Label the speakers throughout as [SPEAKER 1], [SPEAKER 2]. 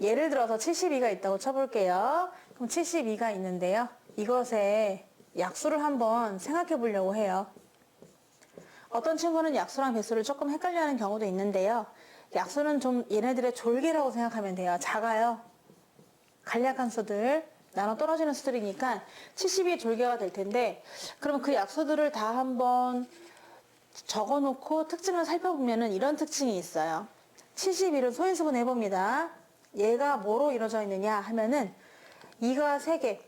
[SPEAKER 1] 예를 들어서 72가 있다고 쳐볼게요. 그럼 72가 있는데요. 이것의 약수를 한번 생각해 보려고 해요. 어떤 친구는 약수랑 배수를 조금 헷갈려 하는 경우도 있는데요. 약수는 좀 얘네들의 졸개라고 생각하면 돼요. 작아요. 간략한 수들, 나눠 떨어지는 수들이니까 72의 졸개가 될 텐데, 그럼 그 약수들을 다 한번 적어 놓고 특징을 살펴보면은 이런 특징이 있어요. 71을 소인수분 해봅니다. 얘가 뭐로 이루어져 있느냐 하면은 2가 3개,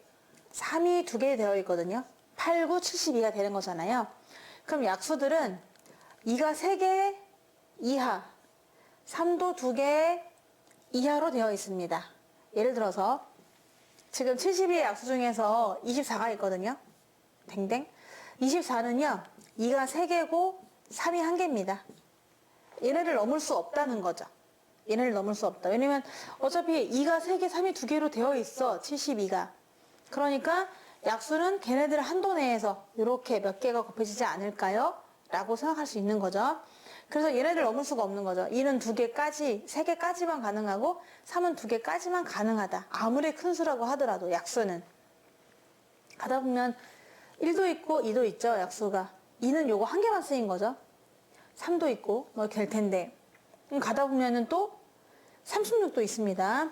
[SPEAKER 1] 3이 2개 되어 있거든요. 8, 9, 72가 되는 거잖아요. 그럼 약수들은 2가 3개 이하, 3도 2개 이하로 되어 있습니다. 예를 들어서 지금 72의 약수 중에서 24가 있거든요. 댕댕. 24는요, 2가 3개고 3이 1개입니다. 얘네를 넘을 수 없다는 거죠. 얘네를 넘을 수 없다. 왜냐면 어차피 2가 3개, 3이 2개로 되어 있어. 72가. 그러니까 약수는 걔네들 한도 내에서 이렇게 몇 개가 곱해지지 않을까요? 라고 생각할 수 있는 거죠. 그래서 얘네들 넘을 수가 없는 거죠. 2는 2개까지, 3개까지만 가능하고 3은 2개까지만 가능하다. 아무리 큰 수라고 하더라도 약수는. 가다 보면 1도 있고 2도 있죠, 약수가. 2는 요거 한 개만 쓰인 거죠. 3도 있고 뭐 이렇게 될 텐데. 가다 보면은 또 36도 있습니다.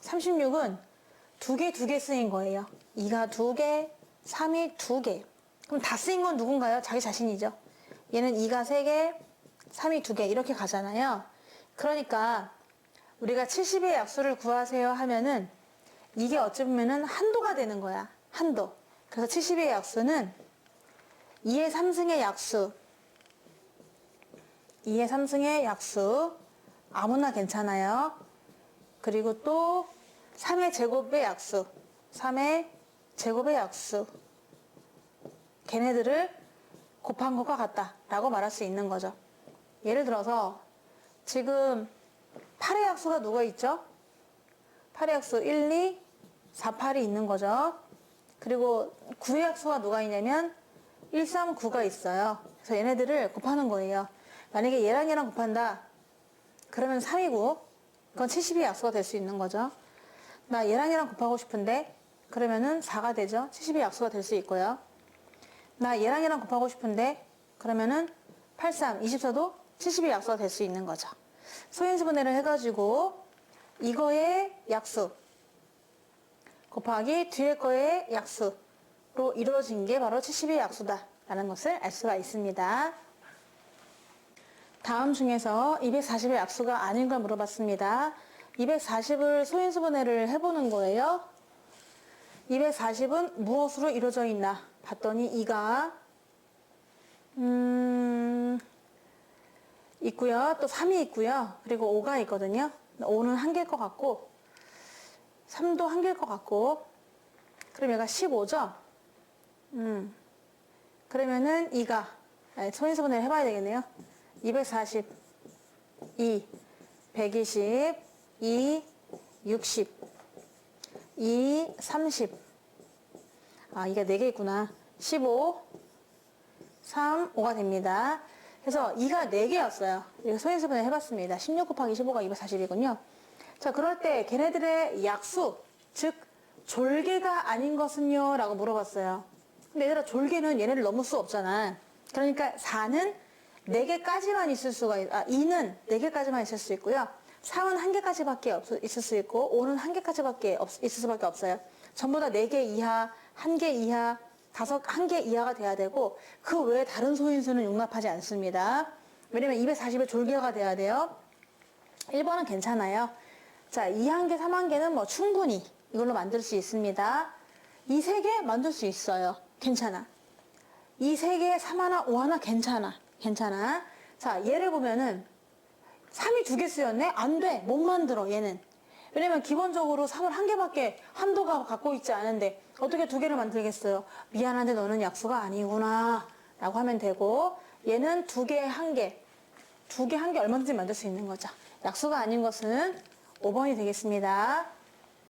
[SPEAKER 1] 36은 두 개, 두 개 쓰인 거예요. 2가 두 개, 3이 두 개. 그럼 다 쓰인 건 누군가요? 자기 자신이죠. 얘는 2가 세 개, 3이 두 개. 이렇게 가잖아요. 그러니까 우리가 70의 약수를 구하세요 하면은 이게 어찌 보면은 한도가 되는 거야. 한도. 그래서 70의 약수는 2의 3승의 약수, 2의 3승의 약수, 아무나 괜찮아요. 그리고 또 3의 제곱의 약수, 3의 제곱의 약수. 걔네들을 곱한 것과 같다 라고 말할 수 있는 거죠. 예를 들어서 지금 8의 약수가 누가 있죠? 8의 약수 1, 2, 4, 8이 있는 거죠. 그리고 9의 약수가 누가 있냐면 1, 3, 9가 있어요. 그래서 얘네들을 곱하는 거예요. 만약에 얘랑 얘랑 곱한다. 그러면 3이고 그건 70의 약수가 될 수 있는 거죠. 나 얘랑 얘랑 곱하고 싶은데 그러면은 4가 되죠. 70의 약수가 될 수 있고요. 나 얘랑 얘랑 곱하고 싶은데 그러면은 83, 24도 70의 약수가 될 수 있는 거죠. 소인수분해를 해가지고 이거의 약수 곱하기 뒤에 거의 약수로 이루어진 게 바로 70의 약수다라는 것을 알 수가 있습니다. 다음 중에서 240의 약수가 아닌 걸 물어봤습니다. 240을 소인수분해를 해보는 거예요. 240은 무엇으로 이루어져 있나 봤더니 이가 음 있고요. 또 3이 있고요. 그리고 5가 있거든요. 5는 한 개일 것 같고 3도 한 개일 것 같고 그럼 얘가 15죠? 음. 그러면은 2가 소인수분해를 해봐야 되겠네요. 240, 2, 120, 2, 60, 2, 30. 아, 이게 4개 있구나. 15, 3, 5가 됩니다. 그래서 2가 4개였어요. 이거 소인수분해 해봤습니다. 16 곱하기 15가 240이군요. 자, 그럴 때 걔네들의 약수, 즉, 졸개가 아닌 것은요? 라고 물어봤어요. 근데 얘들아, 졸개는 얘네를 넘을 수 없잖아. 그러니까 4는 4개까지만 있을 수가, 있, 아, 2는 4개까지만 있을 수 있고요. 3은 1개까지밖에 없, 있을 수 있고, 5는 1개까지밖에 없, 있을 수밖에 없어요. 전부 다 4개 이하, 1개 이하, 다섯, 1개 이하가 돼야 되고, 그 외에 다른 소인수는 용납하지 않습니다. 왜냐면 240의 졸개가 돼야 돼요. 1번은 괜찮아요. 자, 2한개, 3한개는 뭐 충분히 이걸로 만들 수 있습니다. 이 세 개 만들 수 있어요. 괜찮아. 이 세 개, 3 하나, 5 하나 괜찮아. 괜찮아. 자, 얘를 보면은 3이 두 개 쓰였네? 안 돼. 못 만들어, 얘는. 왜냐면 기본적으로 3을 한 개밖에 한도가 갖고 있지 않은데 어떻게 두 개를 만들겠어요? 미안한데 너는 약수가 아니구나. 라고 하면 되고 얘는 두 개, 한 개. 두 개, 한 개 얼마든지 만들 수 있는 거죠. 약수가 아닌 것은 5번이 되겠습니다.